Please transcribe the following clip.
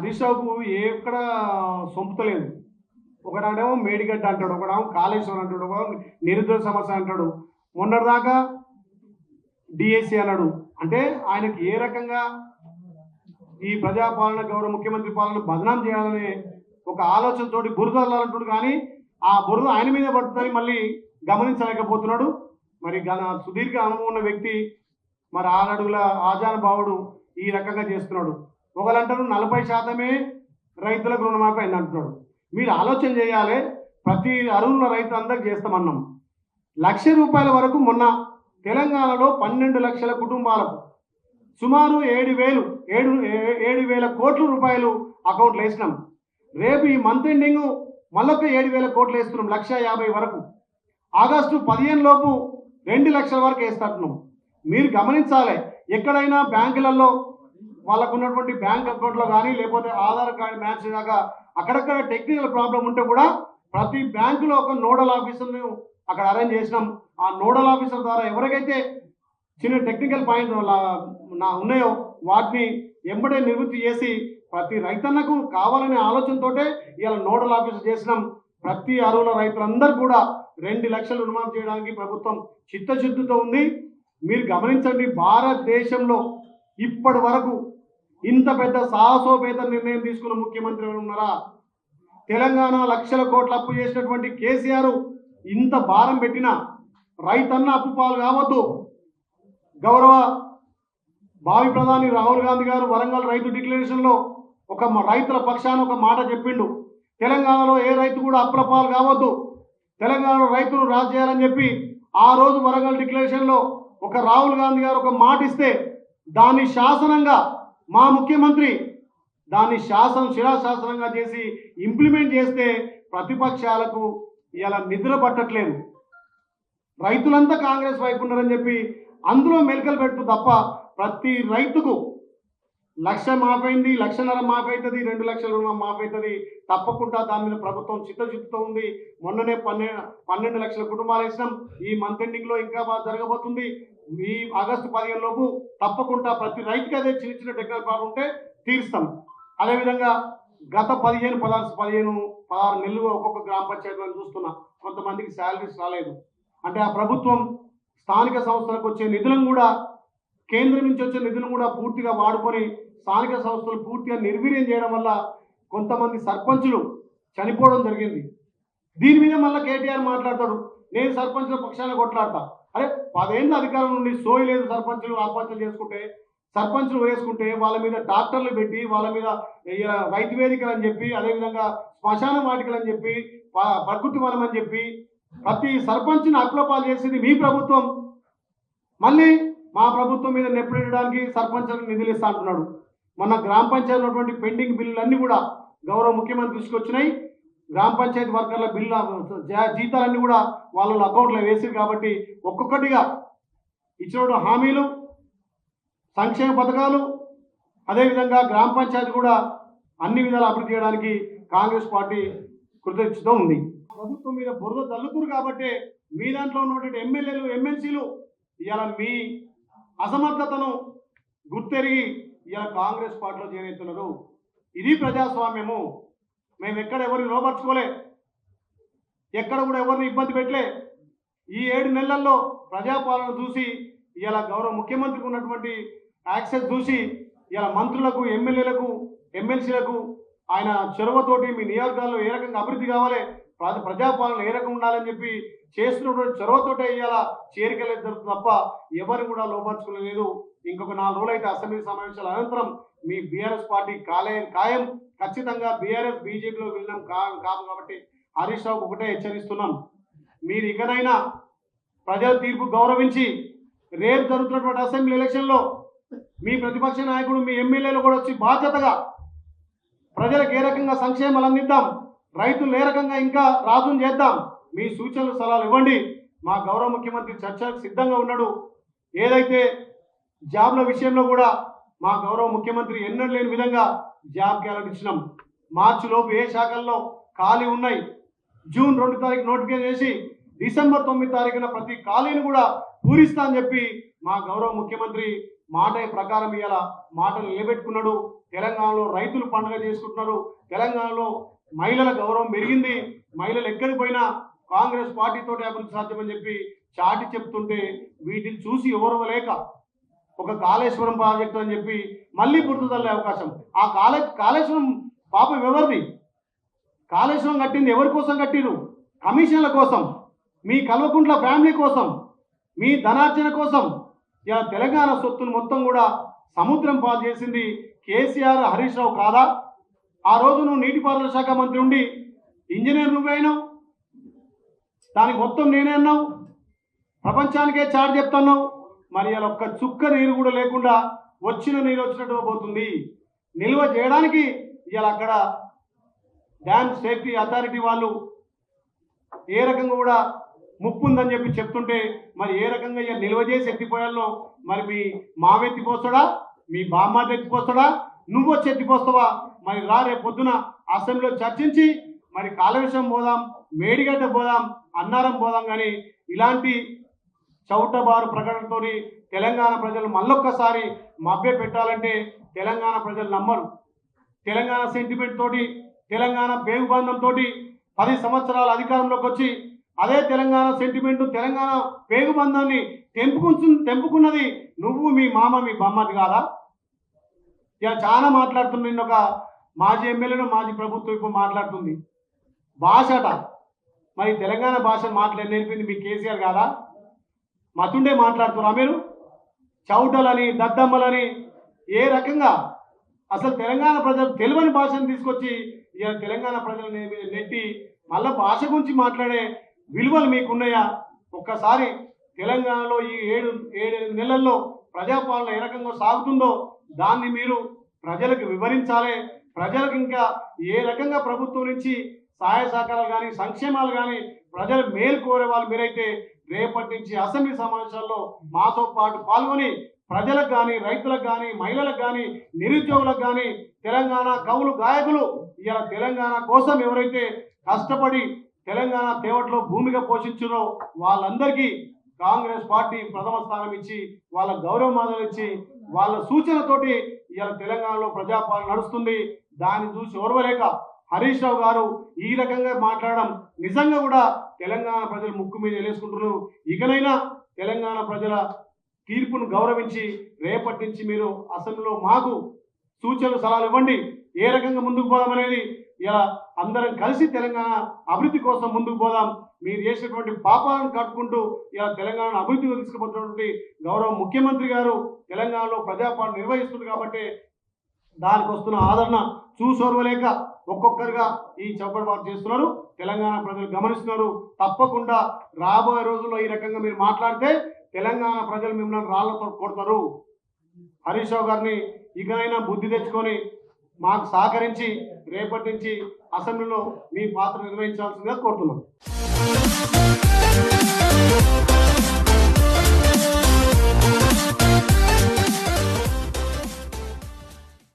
హరీష్ రావుకు ఎక్కడ సొంపుతలేదు ఒకనాడేమో మేడిగడ్డ అంటాడు ఒకడేమో కాళేశ్వరం అంటాడు ఒకడేమో నిరుద్యోగ సమస్య అంటాడు. మొన్నటిదాకా డిఎస్సి అన్నాడు. అంటే ఆయనకి ఏ రకంగా ఈ ప్రజాపాలన గౌరవ ముఖ్యమంత్రి పాలన బదనాం చేయాలనే ఒక ఆలోచనతోటి బురద వెళ్ళాలంటాడు కానీ ఆ బురద ఆయన మీద పడుతుందని మళ్ళీ గమనించలేకపోతున్నాడు. మరి గన సుదీర్ఘ అనుభవం ఉన్న వ్యక్తి మరి ఆరడుగుల ఆజానుభావుడు ఈ రకంగా చేస్తున్నాడు. ఒకరంటారు నలభై శాతమే రైతులకు రుణమాఫీ అయింది అంటున్నాడు. మీరు ఆలోచన చేయాలి ప్రతి అరువుల రైతు అందరికి చేస్తామన్నాం లక్ష రూపాయల వరకు మొన్న తెలంగాణలో పన్నెండు లక్షల కుటుంబాలకు సుమారు ఏడు వేలు ఏడు ఏ- ఏడు వేల కోట్ల రూపాయలు అకౌంట్లు వేసినాం. రేపు ఈ మంత్ ఎండింగ్ మళ్ళొక ఏడు వేల కోట్లు వేస్తున్నాం లక్ష యాభై వరకు. ఆగస్టు పదిహేను లోపు రెండు లక్షల వరకు వేస్తున్నాం మీరు గమనించాలి ఎక్కడైనా బ్యాంకులలో వాళ్ళకు ఉన్నటువంటి బ్యాంక్ అకౌంట్లో కానీ లేకపోతే ఆధార్ కార్డు మ్యాచ్ దాకా అక్కడక్కడ టెక్నికల్ ప్రాబ్లం ఉంటే కూడా ప్రతి బ్యాంకులో ఒక నోడల్ ఆఫీసర్ను అక్కడ అరేంజ్ చేసినాం. ఆ నోడల్ ఆఫీసర్ ద్వారా ఎవరికైతే చిన్న టెక్నికల్ పాయింట్ నా ఉన్నాయో వాటిని ఎంబడే నివృత్తి చేసి ప్రతి రైతన్నకు కావాలనే ఆలోచనతోటే ఇవాళ నోడల్ ఆఫీసర్ చేసినాం. ప్రతి అరువుల రైతులందరూ కూడా రెండు లక్షలు రుణమాఫీ చేయడానికి ప్రభుత్వం చిత్తశుద్ధితో ఉంది. మీరు గమనించండి భారతదేశంలో ఇప్పటి వరకు ఇంత పెద్ద సాహసోపేత నిర్ణయం తీసుకున్న ముఖ్యమంత్రి ఉన్నారా? తెలంగాణ లక్షల కోట్ల అప్పు చేసినటువంటి కేసీఆర్ ఇంత భారం పెట్టిన రైతన్న అప్పు పాలు కావద్దు. గౌరవ భావి ప్రధాని రాహుల్ గాంధీ గారు వరంగల్ రైతు డిక్లరేషన్లో ఒక మ- రైతుల పక్షాన ఒక మాట చెప్పిండు. తెలంగాణలో ఏ రైతు కూడా అప్పుల పాలు కావద్దు. తెలంగాణలో రైతులు రాజు చేయాలని చెప్పి ఆ రోజు వరంగల్ డిక్లరేషన్లో ఒక రాహుల్ గాంధీ గారు ఒక మాట ఇస్తే దాన్ని శాసనంగా మా ముఖ్యమంత్రి దాన్ని శాసనం శిలాశాసనంగా చేసి ఇంప్లిమెంట్ చేస్తే ప్రతిపక్షాలకు ఇలా నిద్ర పట్టట్లేదు. రైతులంతా కాంగ్రెస్ వైపు ఉన్నారని చెప్పి అందులో మెలకలు పెట్టు తప్ప ప్రతి రైతుకు లక్ష మాపైంది లక్షన్నర మాపైతుంది రెండు లక్షల రుణం మాపైతుంది తప్పకుండా దాని మీద ప్రభుత్వం చిత్తశుద్ధితో ఉంది. మొన్ననే పన్నె పన్నెండు లక్షల కుటుంబాలు వేసినాం. ఈ మంత్ ఎండింగ్లో ఇంకా బాగా జరగబోతుంది. ఈ ఆగస్టు పదిహేను లోపు తప్పకుండా ప్రతి రైతుకి అదే చిన్న చిన్న టెక్నికల్ ప్రాబ్లం ఉంటే తీరుస్తాం. అదేవిధంగా గత పదిహేను పదహారు పదిహేను పదహారు నెలలు ఒక్కొక్క గ్రామ పంచాయతీలను చూస్తున్నా కొంతమందికి శాలరీస్ రాలేదు. అంటే ఆ ప్రభుత్వం స్థానిక సంస్థలకు వచ్చే నిధులను కూడా కేంద్రం నుంచి వచ్చే నిధులను కూడా పూర్తిగా వాడుకొని స్థానిక సంస్థలు పూర్తిగా నిర్వీర్యం చేయడం వల్ల కొంతమంది సర్పంచులు చనిపోవడం జరిగింది. దీని మీద మళ్ళీ కేటీఆర్ మాట్లాడతాడు. నేను సర్పంచుల పక్షాన కొట్లాడతా. అరే పదేళ్ళ అధికారం నుండి సోయి లేదు సర్పంచులు ఆత్మహత్యలు చేసుకుంటే సర్పంచులు వేసుకుంటే వాళ్ళ మీద డాక్టర్లు పెట్టి వాళ్ళ మీద రైతు వేదికలు అని చెప్పి అదేవిధంగా శ్మశాన వాటికలు అని చెప్పి ప్రకృతి వనం అని చెప్పి ప్రతి సర్పంచ్ని అప్లపాలు చేసింది మీ ప్రభుత్వం. మళ్ళీ మా ప్రభుత్వం మీద నెప్పెట్టడానికి సర్పంచులకు నిధులు ఇస్తా అంటున్నాడు. మొన్న గ్రామ పంచాయతీ ఉన్నటువంటి పెండింగ్ బిల్లులన్నీ కూడా గౌరవ ముఖ్యమంత్రి తీసుకొచ్చినాయి. గ్రామ పంచాయతీ వర్కర్ల బిల్లు జా- జీతాలన్నీ కూడా వాళ్ళ అకౌంట్లో వేసారు కాబట్టి ఒక్కొక్కటిగా ఇచ్చిన హామీలు సంక్షేమ పథకాలు అదేవిధంగా గ్రామ పంచాయతీ కూడా అన్ని విధాలు అభివృద్ధి చేయడానికి కాంగ్రెస్ పార్టీ కృతజ్ఞతతో ఉంది. ప్రభుత్వం మీద బురద తల్లుతురు కాబట్టి మీ దాంట్లో ఉన్నటువంటి ఎమ్మెల్యేలు ఎమ్మెల్సీలు ఇవాళ మీ అసమర్థతను గుర్తెరిగి ఇవాళ కాంగ్రెస్ పార్టీలో చేరేస్తున్నారు ఇది ప్రజాస్వామ్యము. మేము ఎక్కడ ఎవరిని లోపరుచుకోలే. ఎక్కడ కూడా ఎవరిని ఇబ్బంది పెట్టలే. ఈ ఏడు నెలల్లో ప్రజాపాలన చూసి ఇలా గౌరవ ముఖ్యమంత్రికి ఉన్నటువంటి యాక్సెస్ చూసి ఇలా మంత్రులకు ఎమ్మెల్యేలకు ఎమ్మెల్సీలకు ఆయన చొరవతోటి మీ నియోజకవర్గాల్లో ఏ రకంగా అభివృద్ధి కావాలి ప్రజాపాలన ఏ రకంగా ఉండాలని చెప్పి చేస్తున్నటువంటి చొరవతోటే ఇవాళ చేరికలు ఇద్దరు తప్ప ఎవరు కూడా లోపరుచుకోలేదు. ఇంకొక నాలుగు రోజులు అయితే అసెంబ్లీ సమావేశాల అనంతరం మీ బీఆర్ఎస్ పార్టీ కాలే ఖాయం. ఖచ్చితంగా బీఆర్ఎస్ బీజేపీలో వెళ్ళడం కా కాదు కాబట్టి హరీష్ రావుకు ఒకటే హెచ్చరిస్తున్నాం. మీరు ఇకనైనా ప్రజల తీర్పు గౌరవించి రేపు జరుగుతున్నటువంటి అసెంబ్లీ ఎలక్షన్లో మీ ప్రతిపక్ష నాయకుడు మీ ఎమ్మెల్యేలు కూడా వచ్చి బాధ్యతగా ప్రజలకు ఏ రకంగా సంక్షేమాలు అందిద్దాం? రైతులు ఏ రకంగా ఇంకా రాజును చేద్దాం? మీ సూచనలు సలహాలు ఇవ్వండి. మా గౌరవ ముఖ్యమంత్రి చర్చకు సిద్ధంగా ఉన్నాడు. ఏదైతే జాబ్ల విషయంలో కూడా మా గౌరవ ముఖ్యమంత్రి ఎన్నడూ లేని విధంగా జాబ్ క్యాలెండర్ ఇచ్చినాం. ఏ శాఖల్లో ఖాళీ ఉన్నాయి? జూన్ రెండు తారీఖు నోటిఫికేషన్ చేసి డిసెంబర్ తొమ్మిది తారీఖున ప్రతి ఖాళీని కూడా పూరిస్తా అని చెప్పి మా గౌరవ ముఖ్యమంత్రి మాట ప్రకారం ఇవాళ మాటలు నిలబెట్టుకున్నాడు. తెలంగాణలో రైతులు పండుగ చేసుకుంటున్నారు. తెలంగాణలో మహిళల గౌరవం పెరిగింది. మహిళలు ఎక్కడికి పోయినా కాంగ్రెస్ పార్టీతో అభివృద్ధి సాధ్యమని చెప్పి చాటి చెప్తుంటే వీటిని చూసి ఎవరవలేక ఒక కాళేశ్వరం ప్రాజెక్టు అని చెప్పి మళ్ళీ గుర్తుదల్లే అవకాశం. ఆ కాళే కాళేశ్వరం పాపం ఎవరిది? కాళేశ్వరం కట్టింది ఎవరి కోసం కట్టిరు కమిషన్ల కోసం మీ కల్వకుంట్ల ఫ్యామిలీ కోసం మీ ధనార్జన కోసం. ఇలా తెలంగాణ సొత్తును మొత్తం కూడా సముద్రం పాలు చేసింది కేసీఆర్ హరీష్ రావు కాదా? ఆ రోజు నువ్వు నీటిపారుదల శాఖ మంత్రి ఉండి ఇంజనీర్ నువ్వైనావు దానికి మొత్తం నేనే అన్నావు. ప్రపంచానికే చాటు చెప్తున్నావు. మరి అలా ఒక్క చుక్క నీరు కూడా లేకుండా వచ్చిన నీరు వచ్చినట్టు పోతుంది. నిల్వ చేయడానికి ఇవాళ అక్కడ డ్యామ్ సేఫ్టీ అథారిటీ వాళ్ళు ఏ రకంగా కూడా ముప్పు ఉందని చెప్పి చెప్తుంటే మరి ఏ రకంగా ఇక నిల్వ చేసి ఎత్తిపోయాలో మరి మీ మావ ఎత్తిపోస్తాడా? మీ బామ్మ ఎత్తిపోస్తాడా? నువ్వు వచ్చి ఎత్తిపోస్తావా? మరి రా రేపు పొద్దున అసెంబ్లీలో చర్చించి మరి కాళేశ్వరం పోదాం మేడిగడ్డ పోదాం అన్నారం పోదాం కానీ ఇలాంటి చౌటబారు ప్రకటనతోని తెలంగాణ ప్రజలు మళ్ళొక్కసారి మభ్య పెట్టాలంటే తెలంగాణ ప్రజలు నమ్మరు. తెలంగాణ సెంటిమెంట్ తోటి తెలంగాణ పేగుబంధం తోటి పది సంవత్సరాల అధికారంలోకి వచ్చి అదే తెలంగాణ సెంటిమెంట్ తెలంగాణ పేగుబంధాన్ని తెంపుకు తెంపుకున్నది నువ్వు మీ మామ మీ బామ్మది కాదా? ఇక చాలా మాట్లాడుతుంది నిన్న ఒక మాజీ ఎమ్మెల్యేను మాజీ ప్రభుత్వం ఇప్పుడు మాట్లాడుతుంది. భాషట మరి తెలంగాణ భాష మాట్లాడి నేర్పింది మీ కేసీఆర్ కాదా? మతుండే మాట్లాడుతున్నారా మీరు? చౌటలని దద్దమ్మలని ఏ రకంగా? అసలు తెలంగాణ ప్రజలు తెలియని భాషను తీసుకొచ్చి ఇక తెలంగాణ ప్రజలు నెట్టి మళ్ళా భాష గురించి మాట్లాడే విలువలు మీకున్నాయా? ఒక్కసారి తెలంగాణలో ఈ ఏడు ఏడెనిమిది నెలల్లో ప్రజాపాలన ఏ రకంగా సాగుతుందో దాన్ని మీరు ప్రజలకు వివరించాలి. ప్రజలకు ఇంకా ఏ రకంగా ప్రభుత్వం నుంచి సహాయ సహకారాలు కానీ సంక్షేమాలు కానీ ప్రజలు మేలు కోరే వాళ్ళు మీరైతే రేపటి నుంచి అసెంబ్లీ సమావేశాల్లో మాతో పాటు పాల్గొని ప్రజలకు కానీ రైతులకు కానీ మహిళలకు కానీ నిరుద్యోగులకు కానీ తెలంగాణ కవులు గాయకులు ఇలా తెలంగాణ కోసం ఎవరైతే కష్టపడి తెలంగాణ తేవట్లో భూమిగా పోషించారో వాళ్ళందరికీ కాంగ్రెస్ పార్టీ ప్రథమ స్థానం ఇచ్చి వాళ్ళ గౌరవమానాలు ఇచ్చి వాళ్ళ సూచనతోటి ఇలా తెలంగాణలో ప్రజాపాలన నడుస్తుంది. దాన్ని చూసి ఓర్వలేక హరీష్ రావు గారు ఈ రకంగా మాట్లాడడం నిజంగా కూడా తెలంగాణ ప్రజలు ముక్కు మీద వేసుకుంటున్నారు ఇకనైనా తెలంగాణ ప్రజల తీర్పును గౌరవించి రేపటి నుంచి మీరు అసెంబ్లీలో మాకు సూచనలు సలహాలు ఇవ్వండి. ఏ రకంగా ముందుకు పోదాం అనేది ఇలా అందరం కలిసి తెలంగాణ అభివృద్ధి కోసం ముందుకు పోదాం. మీరు చేసినటువంటి పాపాలను కట్టుకుంటూ ఇలా తెలంగాణ అభివృద్ధిలో తీసుకుపోతున్నటువంటి గౌరవ ముఖ్యమంత్రి గారు తెలంగాణలో ప్రజాపాలన నిర్వహిస్తుంది కాబట్టి దానికి వస్తున్న ఆదరణ చూసోర్వలేక ఒక్కొక్కరుగా ఈ చౌకబాటు చేస్తున్నారు. తెలంగాణ ప్రజలు గమనిస్తున్నారు. తప్పకుండా రాబోయే రోజుల్లో ఈ రకంగా మీరు మాట్లాడితే తెలంగాణ ప్రజలు మిమ్మల్ని రాళ్ళతో కొడతారు. హరీష్ రావు గారిని ఇకనైనా బుద్ధి తెచ్చుకొని మాకు సహకరించి రేపటి నుంచి అసెంబ్లీలో మీ పాత్ర నిర్వహించాల్సిందిగా కోరుతున్నాం.